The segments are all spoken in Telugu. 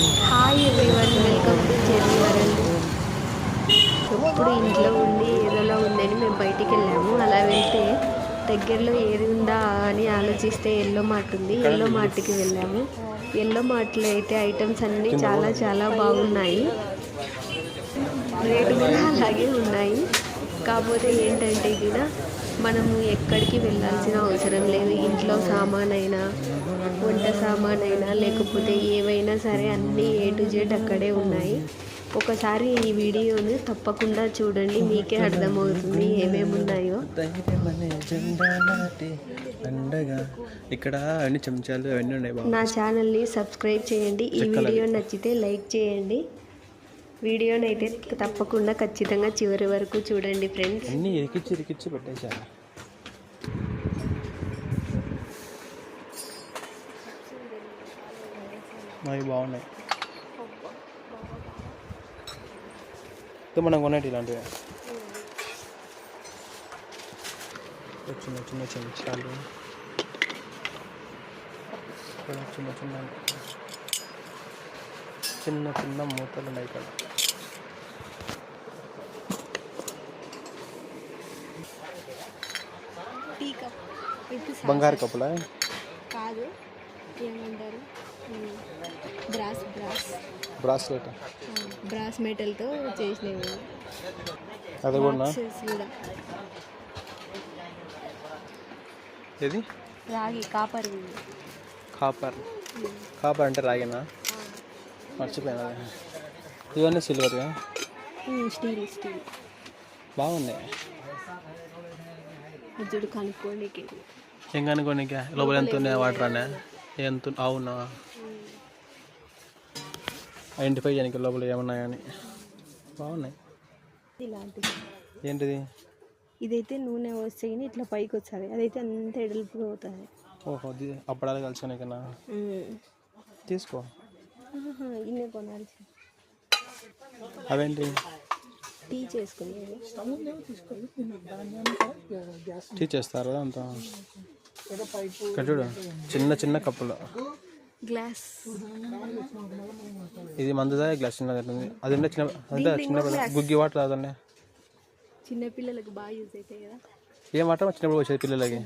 Hi everyone welcome to world ఎప్పుడు ఇంట్లో ఉండి ఏదోలా ఉందని మేము బయటికి వెళ్ళాము. అలా వెళ్తే దగ్గరలో ఏది ఉందా అని ఆలోచిస్తే ఎల్లో మార్ట్ ఉంది. ఎల్లో మార్ట్కి వెళ్ళాము. ఎల్లో మార్ట్లో అయితే ఐటమ్స్ అన్నీ చాలా చాలా బాగున్నాయి. రేటు కూడా అలాగే ఉన్నాయి. కాకపోతే ఏంటంటే కూడా మనము ఎక్కడికి వెళ్ళాల్సిన అవసరం లేదు. ఇంట్లో సామాన్ అయినా వంట సామాన్ అయినా లేకపోతే ఏవైనా సరే అన్నీ ఏ టు జెడ్ అక్కడే ఉన్నాయి. ఒకసారి ఈ వీడియోని తప్పకుండా చూడండి. మీకే అర్థమవుతుంది ఏమేమి ఉన్నాయో ఇక్కడ అన్ని చెంచాలు అవన్నీ ఉన్నాయి నా ఛానల్ని సబ్స్క్రైబ్ చేయండి. ఈ వీడియో నచ్చితే లైక్ చేయండి. వీడియోని అయితే తప్పకుండా ఖచ్చితంగా చివరి వరకు చూడండి ఫ్రెండ్స్. అన్ని ఇరికిచ్చి ఇరికిచ్చి పెట్టేశారు అవి బాగున్నాయి. మనం కొనేటి ఇలాంటివి. చిన్న చిన్న చెంచాలు. ఇక్కడ చిన్న చిన్న చిన్న చిన్న మూతలు ఉన్నాయి కదా టీ కప్ విత్ బంగారు కప్పులా? కాదు. ఏమంటారు? Brass brass. బ్రాస్లెట్ బ్రాస్ మెటల్తో చేసినవి. అది కూడా ఇది రాగి కాపర్ కాపర్. కాపర్ అంటే రాగినా? మర్చిపోయినా. ఇవన్నీ సిల్వర్గా స్టీల్ స్టీల్. బాగున్నాయి. అజ్జుడు కనుక్కోండికి ఏం కనుకోనికా లోపల ఎంత ఉన్నాయి వాటర్ అనే ఎంత అవునా? ఐడెంటిఫై చేయడానికి లోపల ఏమున్నాయని బాగున్నాయి. ఏంటిది? ఇదైతే నూనె వస్తే ఇట్లా పైకి వచ్చాలి అదైతే అంత ఎడల్పుగా అవుతుంది ఓహో అప్పడాలు కలుసుకునే కన్నా తీసుకో. ఇన్నే కొనాల్సి అవేంటి? టీ చేసుకునేది టీ చేస్తారు అంత చూడు చిన్న చిన్న కప్పులు. గ్లాస్. ఇది మందుదా గ్లాస్ చిన్నది అది చిన్న అదే చిన్న గుగ్గి వాటర్ అదండి. చిన్నపిల్లలకు బాగా యూజ్ అవుతాయి కదా. ఏం వాటర్ చిన్నప్పుడు వచ్చేది పిల్లలకి?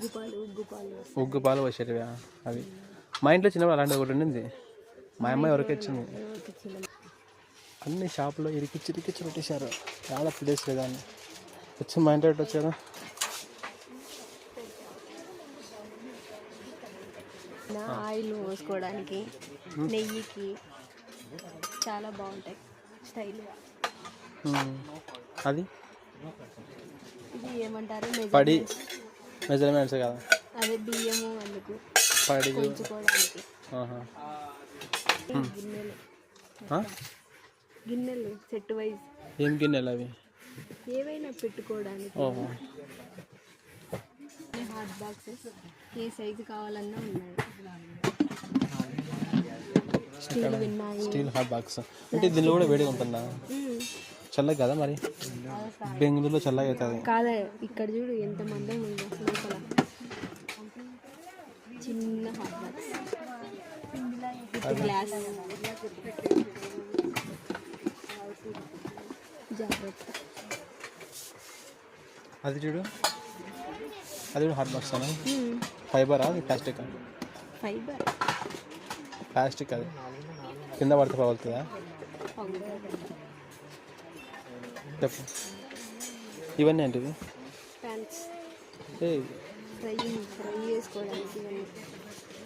ఉగ్గు పాలు వచ్చేటివి అవి. మా ఇంట్లో చిన్నప్పుడు అలాంటిది ఒకటి ఉండింది. మా అమ్మాయి ఎవరికి ఇచ్చింది. చిన్న అన్ని షాపులో ఇరికిచ్చి ఇరికిచ్చి పెట్టేశారు. చాలా ప్లేస్ లేదా అని వచ్చి మా ఇంటి వచ్చారు? నా ఆయిల్ పోసుకోవడానికి నెయ్యికి చాలా బాగుంటాయి స్టైల్గా. ఉమ్. అది? ఇది ఏమంటారు? పడి. మెజర్మెంట్స్. కదా. అదే బియ్యము అందుకు పడి. గిన్నెలు? గిన్నెలు సెట్ వైజ్ ఏం గిన్నెలు అవి? ఏవైనా పెట్టుకోవడానికి. ఓహో. హాట్ బాక్సెస్ ఏ సైజు కావాలన్నా ఉన్నాయి. స్టీల్ ఉన్నాయి స్టీల్ హాట్ బాక్స్ అంటే దీనిలో కూడా వేడిగా ఉంటుందా. చల్లగా కదా మరి? బెంగళూరులో చల్లగా అవుతుంది. కాదా ఇక్కడ చూడు ఎంత మందం ఉంది లోపల. చిన్న హాట్ బాక్స్ గ్లాస్ జాగ్రత్త. అది చూడు. అది కూడా హాట్ బాక్స్. ఫైబరా? అది ప్లాస్టిక్ ఫైబర్. ప్లాస్టిక్ అది. కింద పడితే పగులుతుందా? చెప్పు. ఇవన్నీ ఏంటివి?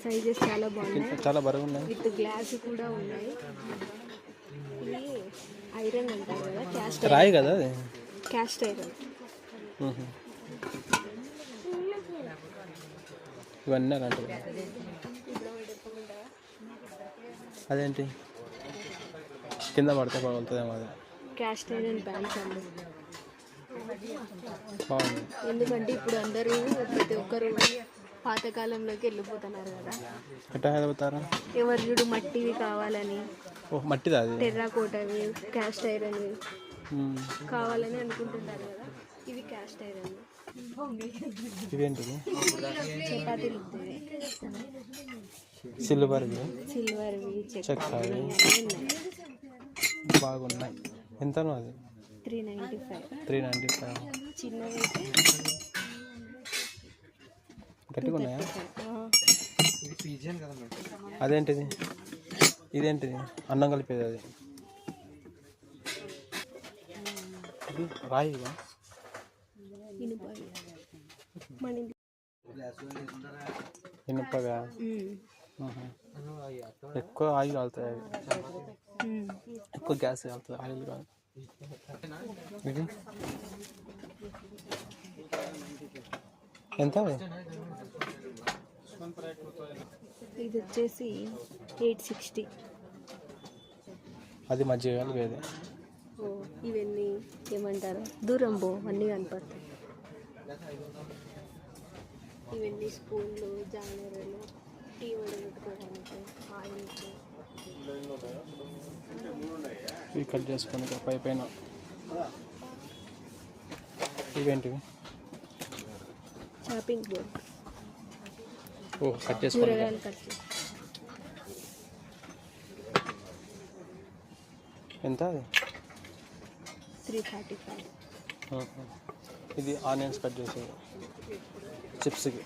సైజెస్ చాలా బాగున్నాయి. చాలా బరువు ఉన్నాయి. విత్ గ్లాస్ కూడా ఉన్నాయి. ఐరన్ అంటారు కదా? క్యాస్ట్ రాయి కదా అది? Cast iron. ఇవన్నీ అలాంటివి. అదేంటి? కింద పడితే పగులుతుందేమో అది. క్యాస్ట్ ఐరన్ ప్యాంట్స్ అండి. బాగుంది. ఎందుకంటే ఇప్పుడు అందరూ ప్రతి ఒక్కరు పాతకాలంలోకి వెళ్ళిపోతున్నారు కదా. ఎట్లా చదువుతారా? ఎవరు చూడు మట్టివి కావాలని ఓ మట్టిదా అది? టెర్రాకోటవి క్యాస్ట్ ఐరన్వి మ్మ్. కావాలని అనుకుంటున్నారు కదా ఇవి క్యాస్ట్ ఐరన్ ఇవేంటిది చపాతీలు. సిల్వర్వి. సిల్వర్వి చెక్కవి బాగున్నాయి. ఎంతనో అది? Three ninety five. Three ninety five. చిన్నవి. గట్టిగా ఉన్నాయా అదేంటిది? ఇదేంటిది అన్నం కలిపేది అది. ఇది రాయి ఇనుపగా? ఎక్కువ ఆయిల్ కాలుతాయి ఎక్కువ గ్యాస్ కాలుతుంది ఆయిల్ కాదు. ఇది? ఎంత ఇది వచ్చేసి ఎయిట్ సిక్స్టీ. అది వేదే ఓ ఇవన్నీ ఏమంటారు? దూరం పో అన్నీ కనపడతాయి. ఇవన్నీ స్పూన్లు జానరలు టీ వడగట్టుకోవడానికి ఆయిల్కి ఇవి కట్ చేసుకొని పై పైన. ఇవేంటివి? Chopping board. ఓ కట్ కూరగాయలు కట్ చేసి. ఎంత అది? Three forty five. ఇది ఆనియన్స్ కట్ చేసేది చిప్స్కి.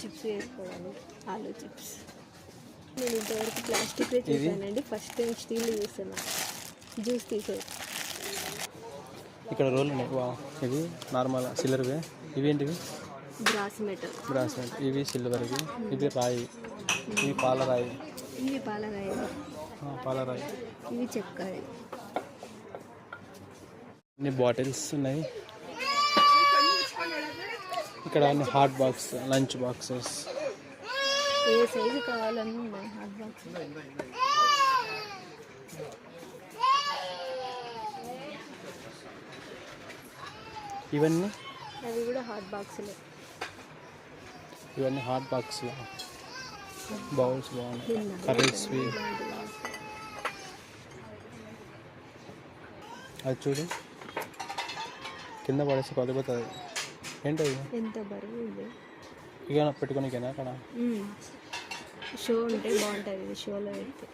చిప్స్ వేసుకోవడానికి ఆలూ చిప్స్. నేను ఇంతవరకు ప్లాస్టిక్ చూసానండి ఫస్ట్ టైం స్టీల్ చూస్తున్నా. జ్యూస్ తీసేది ఇక్కడ రోల్ ఉన్నాయి. వా ఇవి నార్మల్ సిల్వర్వి. ఇవేంటివి? Brass metal. బ్రాస్లెట్ ఇవి సిల్వర్వి. ఇది రాయి. ఇవి పాలరాయి ఇవి పాలకాయలు ఆ, పాలరాయి ఇవి చెక్కవి అన్ని బాటిల్స్ ఉన్నాయి ఇక్కడ అన్ని హాట్ బాక్స్ లంచ్ బాక్సెస్ ఏ సైజు కావాలన్నా ఉన్నాయి హాట్ బాక్స్ ఇవన్నీ అవి కూడా హాట్ బాక్సులే ఇవన్నీ హాట్ బాక్స్ బౌల్స్ బాగున్నాయి నిన్న అది చూడు. కింద పడేసి పడిపోతుంది. ఏంటది? ఎంత బరువు ఇక పెట్టుకోనికేనా అక్కడ షో ఉంటే బాగుంటుంది ఇది షోలో పెడితే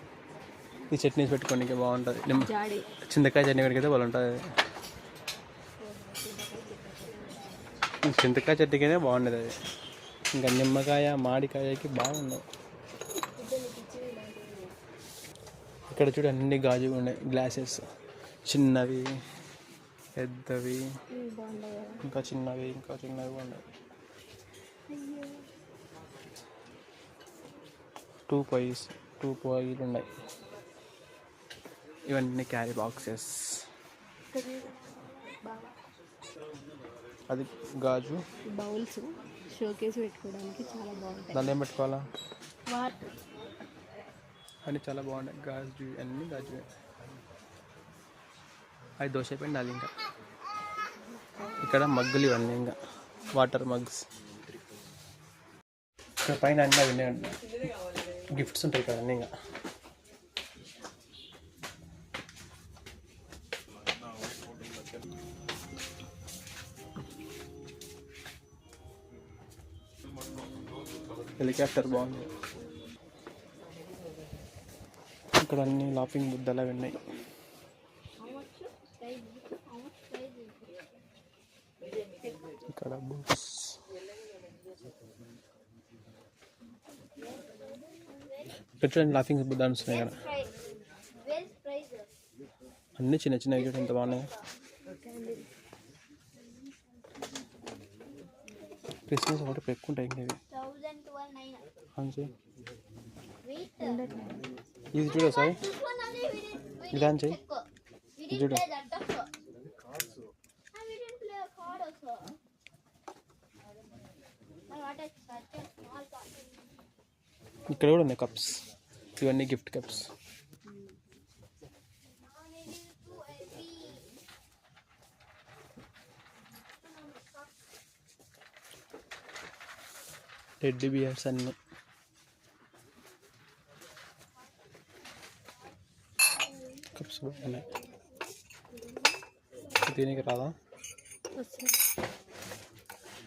ఈ చట్నీస్ పెట్టుకోనికి బాగుంటుంది. నిమ్మ జాడి. చింతకాయ చట్నీ పెడితే బాగుంటుంది. చింతకాయ చట్నీకైతే బాగుండేది అది. ఇంకా నిమ్మకాయ మామిడికాయకి బాగుండవు. ఇక్కడ చూడు అన్ని గాజు ఉన్నాయి గ్లాసెస్. చిన్నవి పెద్దవి ఇంకా చిన్నవి ఇంకా చిన్నవి ఉన్నాయి. టూ పొయ్యిస్ టూ పొయ్యిలు ఉన్నాయి. ఇవన్నీ క్యారీ బాక్సెస్. అది గాజు. బౌల్స్ షోకేస్ పెట్టుకోవడానికి చాలా బాగుంటాయి. దాన్ని ఏం పెట్టుకోవాలా? వాటర్. అన్నీ చాలా బాగున్నాయి. గాజు అన్నీ గాజు అది దోశ పిండాలి ఇంకా ఇక్కడ మగ్గులు ఇవన్నీ ఇంకా. Water mugs. ఇక్కడ పైన అన్నీ అవి ఉన్నాయి గిఫ్ట్స్ ఉంటాయి ఇక్కడ అన్నీ ఇంకా. హెలికాప్టర్ బాగుంది. ఇక్కడ అన్ని లాఫింగ్ బుద్ధలు అవి ఉన్నాయి. ఇక్కడ బుక్స్ ఇక్కడ చూడండి లాఫింగ్ బుద్ధ వస్తున్నాయి ఇక్కడ అన్ని చిన్న చిన్నవి కూడా ఎంత బాగున్నాయి క్రిస్మస్ ఒకటి పెట్టుకుంటాయి ఇంక ఇవి thousand twelve nine. అంచి Wait. ఇది చూడ సార్ This one only ఇక్కడ కూడా ఉన్నాయి కప్స్ ఇవన్నీ gift cups And it is too heavy. Teddy bears అన్నీ కప్స్ కూడా ఉన్నాయి దీనికి రాదా వస్తుంది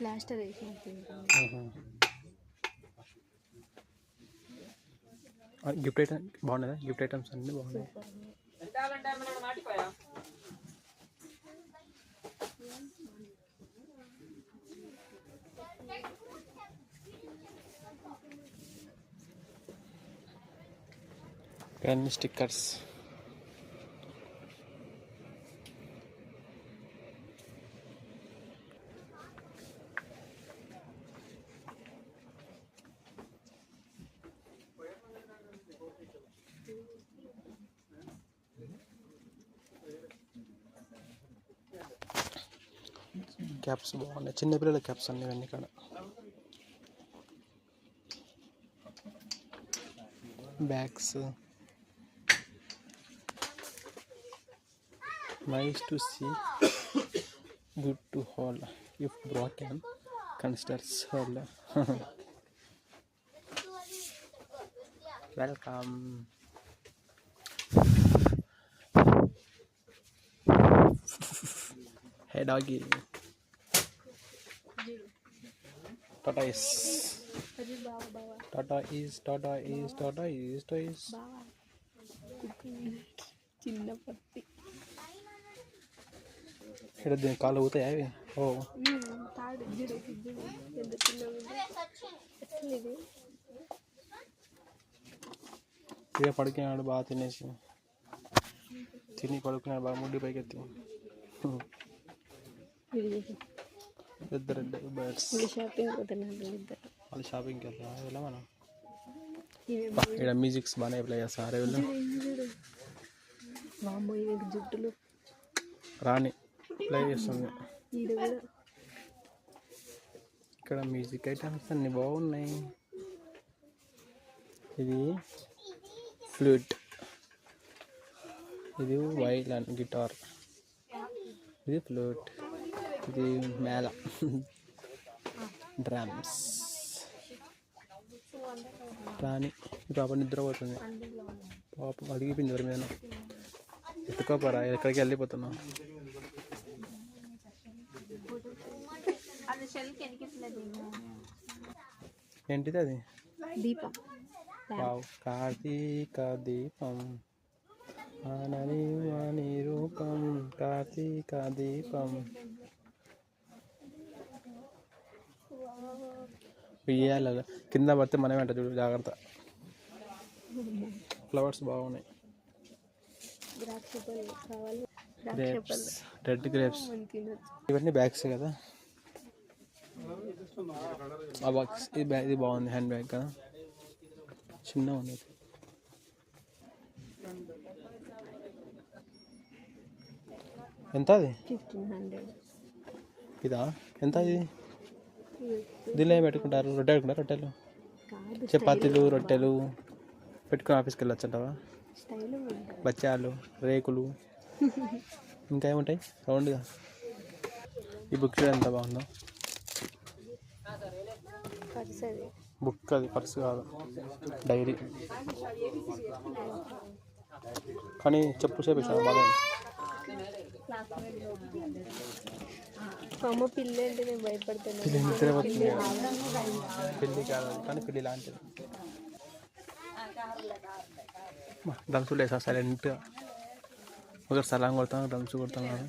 ప్లాస్టర్ వేసి గిఫ్ట్ ఐటమ్ బాగున్నాయి గిఫ్ట్ ఐటమ్స్ అన్నీ బాగున్నాయి పెన్ స్టిక్కర్స్ క్యాప్స్ బాగున్నాయి చిన్నపిల్లల క్యాప్స్ అన్నీ ఇవన్నీ ఇక్కడ bags nice to see good to hall if bracken considers hall welcome hey doggy Tata is అది బావా బావా tata is tata is tata is toys బావా చిన్న పత్తి ఇక్కడ దీని కాళ్ళు ఊతాయి అవి ఓ తాడు జిడు జిడు ఎంత చిన్నగా ఉంది అసలు ఇది ఇక పడుకున్నాడు బాగా తినేసి తిని పడుకున్నాడు బాగా ముడ్డి పైకి ఎత్తి ఇది చేసి ఇద్దరు బర్డ్స్ ఇది షాపింగ్ పోతున్నాను ఇద్దరు వాళ్ళు షాపింగ్కి వెళ్తాం వెళ్ళా మనం ఇవి ఇక్కడ మ్యూజిక్స్ బాగానే ప్లే చేస్తారు వెళ్ళు చూడు వామ్మో ఇవి జుట్టులు రాని ప్లే చేస్తుంది ఈడ కూడా ఇక్కడ మ్యూజిక్ ఐటమ్స్ అన్ని బాగున్నాయి ఇది ఫ్లూట్ ఇది వైలన్ గిటార్ ఇది ఫ్లూట్ ఇది మేళ. డ్రమ్స్. ఈ పాప నిద్రపోతుంది పాప అడిగిపోయింది ఎవరి మీద ఎత్తుకోపరా ఎక్కడికి వెళ్ళిపోతున్నావు? ఏంటిది అది? దీపం. కార్తీక దీపం. ఆనని వాణి రూపం కార్తీక దీపం. ఉయ్యాల కింద పడితే మనమే అంట చూడు జాగ్రత్త. ఫ్లవర్స్ బాగున్నాయి. గ్రేప్స్ రెడ్ గ్రేప్స్ ఇవన్నీ బ్యాగ్స్ కదా? ఆ బాక్స్ ఇది బ్యాగ్ ఇది బాగుంది హ్యాండ్ బ్యాగ్ కదా? చిన్న ఉంది ఎంత అది? ఇదా? ఎంత ఇది? దీనిలో ఏం పెట్టుకుంటారు? రొట్టె పెట్టుకుంటారు రొట్టెలు? చపాతీలు రొట్టెలు పెట్టుకుని ఆఫీస్కి వెళ్ళొచ్చు అంటావా స్టైల్ ఉంటుంది. బచ్చాలు రేకులు. ఇంకా ఏముంటాయి? రౌండ్గా. ఈ బుక్ ఎంత బాగుందో. బుక్ అది పర్స్ కాదు. డైరీ. కానీ చెప్పు చేపించాను బాగా అమ్మ పిల్ల అంటే నేను భయపడుతున్నాను పిల్లి నిద్ర పోతుంది. పిల్లి కాదు కానీ పిల్లి లాంటిది. డ్రమ్స్ లేసా సైలెంట్గా ఒకరు సలాం కొడతాం డ్రమ్స్ కొడతాం కదా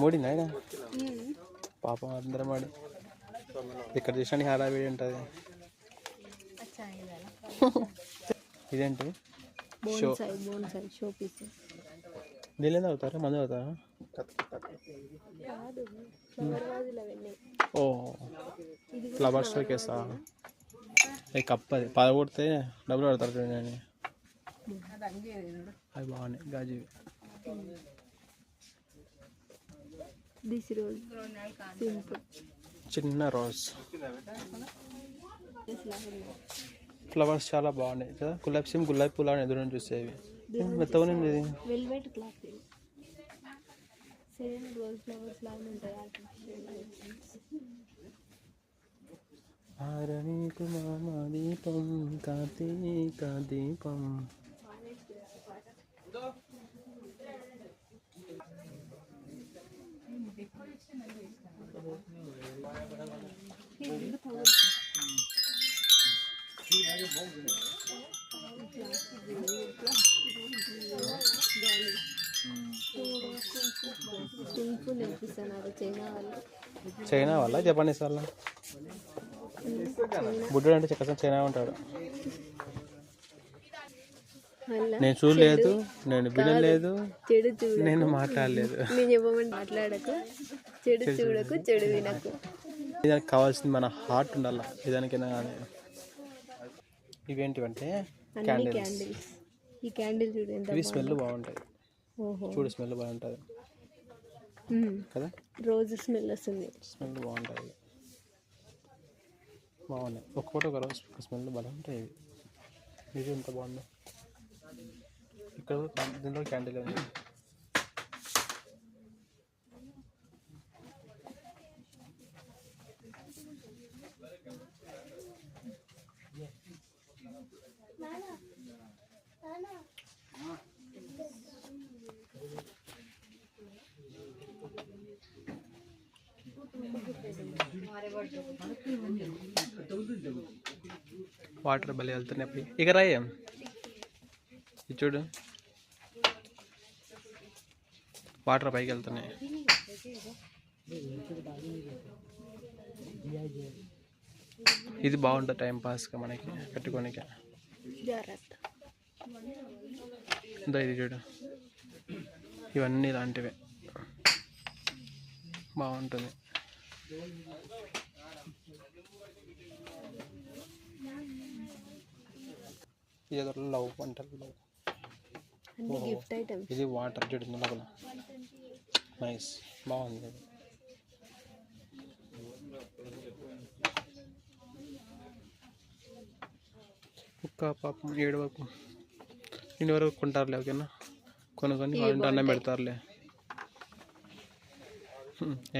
మూడింది ఆయన పాపం అందరం వాడి ఇక్కడ చూసిన హడావిడి ఉంటుంది. ఇదేంటి? షో. Show piece. దీని అవుతారా? మందు అవుతారా? ఓ ఫ్లవర్స్ వేస్తా ఈ కప్ అది. పదకొడితే డబ్బులు పడతారు చూడండి అవి బాగున్నాయి. గాజు చిన్న రోజ్ ఫ్లవర్స్ చాలా బాగున్నాయి కదా? గులాబీ సిమ్ గులాబీ పూలు అని ఎదురు చూసేవి. మెత్తగా ఉంది ఇది వెల్వెట్ క్లాత్ ఇది సేమ్ రోజ్ ఫ్లవర్స్ లాగా ఉంటాయి artificial. ఆరణీకు మామ దీపం కార్తీక దీపం చూపిస్తున్నారు చైనా వాళ్ళ? జపానీస్ వాళ్ళ? బుద్ధుడు అంటే చెక్క చైనా ఉంటాడు. నేను చూడలేదు నేను వినలేదు నేను మాట్లాడలేదు. మాట్లాడకు. చెడు చూడకు. చెడు వినకు. దానికి కావాల్సింది మన హార్ట్ ఉండాలి? ఏదానికైనా కానీ ఇవేంటివంటే క్యాండిల్స్. ఈ క్యాండిల్ చూడు ఇవి స్మెల్ బాగుంటాయి. ఓహో. చూడు స్మెల్ బాగుంటుంది. కదా? రోజు స్మెల్ వస్తుంది. స్మెల్ బాగుంటుంది. బాగున్నాయి ఒక్కొక్కటి ఒక రోజు ఒక స్మెల్ బాగా ఉంటాయి ఇది ఎంత బాగుంది? ఇక్కడ దీంట్లో క్యాండిల్ ఉంది. వాటర్ భలే వెళ్తున్నాయి అప్పుడు. ఇక రాయ ఇది చూడు. వాటర్ పైకి వెళ్తున్నాయి. ఇది బాగుంటుంది టైం పాస్గా మనకి పెట్టుకోనికి. జాగ్రత్త ఇది చూడు. ఇవన్నీ ఇలాంటివే. బాగుంటుంది. ఏదో లవ్ అంటారు లవ్ అన్ని గిఫ్ట్ ఐటమ్స్ ఇది వాటర్ చూడండి లోపల. నైస్ బాగుంది. కుక్క పాపం ఏడు వరకు ఇన్ని వరకు కొంటారులే ఓకేనా? కొనుక్కొని వాళ్ళ అన్నం పెడతారులే.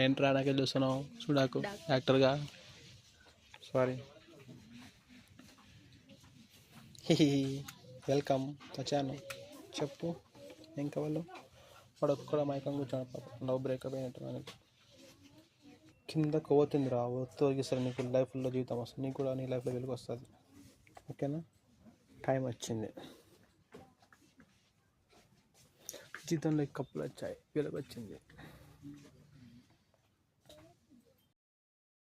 ఏంట్రా నాకే చూస్తున్నావు చూడాకు. యాక్టర్గా. సారీ వెల్కమ్ వచ్చాను చెప్పు. ఏం కావాలో? వాడు ఒక్కడ మైకం కూర్చోడు పాప. లవ్ బ్రేకప్ అయినట్టు మనకి కింద కోవతుంది రా తొలగిస్తారు నీకు లైఫ్లో జీవితం వస్తుంది నీకు కూడా నీ లైఫ్లో వెలుగు వస్తుంది. ఓకేనా టైం వచ్చింది. జీవితంలో కప్పులు వచ్చాయి. వెలుగు వచ్చింది.